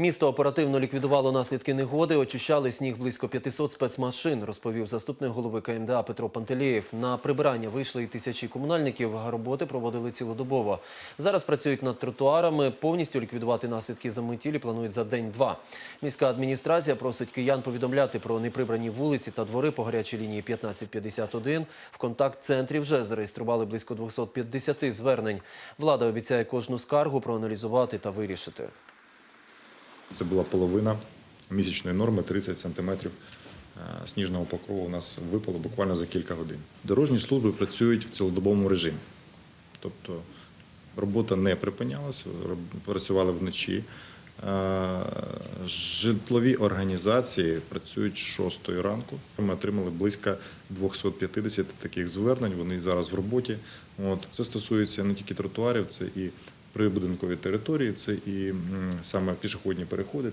Місто оперативно ліквідувало наслідки негоди. Очищали сніг близько 500 спецмашин, розповів заступник голови КМДА Петро Пантелєєв. На прибирання вийшли і тисячі комунальників. Роботи проводили цілодобово. Зараз працюють над тротуарами. Повністю ліквідувати наслідки заметілі планують за день-два. Міська адміністрація просить киян повідомляти про неприбрані вулиці та двори по гарячій лінії 1551. В контакт-центрі вже зареєстрували близько 250 звернень. Влада обіцяє кожну скаргу проаналізувати та вирішити. Це була половина місячної норми 30 сантиметрів е, сніжного покрову у нас випало буквально за кілька годин. Дорожні служби працюють в цілодобовому режимі. Тобто робота не припинялася, працювали вночі. Е, Житлові організації працюють з 6 ранку. Ми отримали близько 250 таких звернень. Вони зараз в роботі. От це стосується не тільки тротуарів, це і прибудинкові території, це і саме пішохідні переходи.